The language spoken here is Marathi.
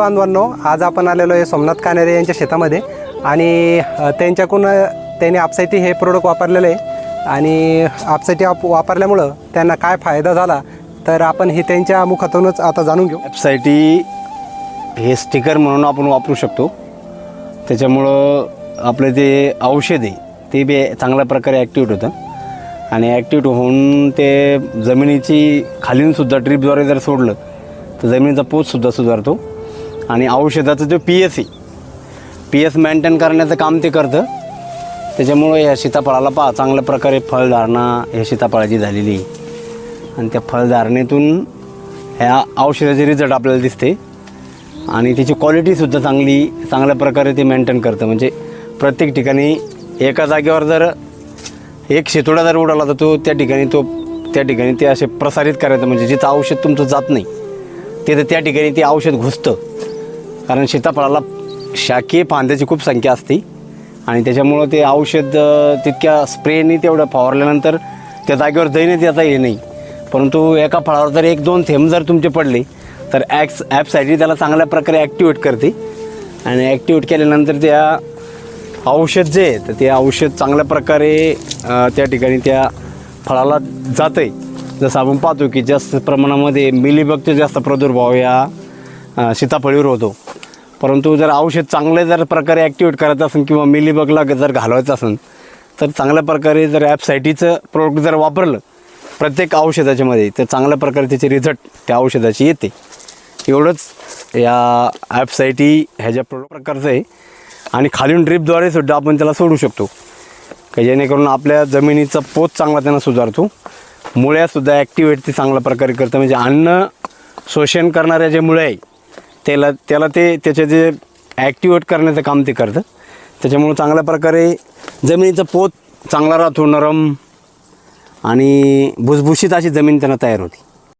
बांधवांनो आज आपण आलेलो आहे सोमनाथ कानेरे यांच्या शेतामध्ये. आणि त्यांच्याकडून त्यांनी आपसायटी हे प्रोडक्ट वापरलेलं आहे. आणि आपसायटी आप वापरल्यामुळं त्यांना काय फायदा झाला तर आपण हे त्यांच्या मुखातूनच आता जाणून घेऊ. वेबसाईटी हे स्टिकर म्हणून आपण वापरू शकतो. त्याच्यामुळं आपलं जे औषध आहे ते बी चांगल्या प्रकारे ॲक्टिवेट होतं. आणि ॲक्टिवेट होऊन ते जमिनीची खालीनसुद्धा ड्रीपद्वारे जर सोडलं तर जमिनीचा पोतसुद्धा सुधारतो. आणि औषधाचं जो पी एस आहे पी एस मेंटेन करण्याचं काम ते करतं. त्याच्यामुळं ह्या सीताफळाला पहा चांगल्या प्रकारे फळधारणा ह्या सीताफळाची झालेली आणि त्या फळधारणेतून ह्या औषधाचे रिझल्ट आपल्याला दिसते. आणि त्याची क्वालिटीसुद्धा चांगली चांगल्या प्रकारे ते मेंटेन करतं. म्हणजे प्रत्येक ठिकाणी एका जागेवर जर एक शेतोडा जर उडाला तर तो त्या ठिकाणी तो त्या ठिकाणी ते असे प्रसारित करायचं. म्हणजे जिथं औषध तुमचं जात नाही तिथं त्या ठिकाणी ते औषध घुसतं. कारण सीताफळाला शाकीय फांद्याची खूप संख्या असते. आणि त्याच्यामुळं ते औषध तितक्या स्प्रेने तेवढं फवारल्यानंतर त्या जागेवर दैन्य त्याचा हे नाही. परंतु एका फळावर जर एक दोन थेंब जर तुमचे पडले तर ॲक्स ॲपसाठी त्याला चांगल्या प्रकारे ॲक्टिवेट करते. आणि ॲक्टिवेट केल्यानंतर त्या औषध जे आहे तर ते औषध चांगल्या प्रकारे त्या ठिकाणी त्या फळाला जातं आहे जसं आपण पाहतो की जास्त प्रमाणामध्ये मिलीबगचे जास्त प्रादुर्भाव या सीताफळीवर होतो. परंतु जर औषध चांगले जर प्रकारे ॲक्टिवेट करायचं असेल किंवा मिलीबगला जर घालवायचं असेल तर चांगल्या प्रकारे जर ॲपसायटीचं प्रोडक्ट जर वापरलं प्रत्येक औषधाच्यामध्ये तर चांगल्या प्रकारे त्याचे रिझल्ट त्या औषधाची येते. एवढंच या ॲपसायटी ह्याच्या प्रो प्रोडक्ट प्रकारचं आहे आणि खालून ड्रिपद्वारे सुद्धा आपण त्याला सोडू शकतो. का जेणेकरून आपल्या जमिनीचा पोत चांगला त्यांना सुधारतो. मुळ्यासुद्धा ॲक्टिवेट ते चांगल्या प्रकारे करतं. म्हणजे अन्न शोषण करणाऱ्या जे मुळे आहे त्याला त्याला ते त्याचे जे ॲक्टिवेट करण्याचं काम ते करतं. त्याच्यामुळं चांगल्या प्रकारे जमिनीचा पोत चांगला राहतो नरम आणि भुसभुशीत अशी जमीन त्यांना तयार होती.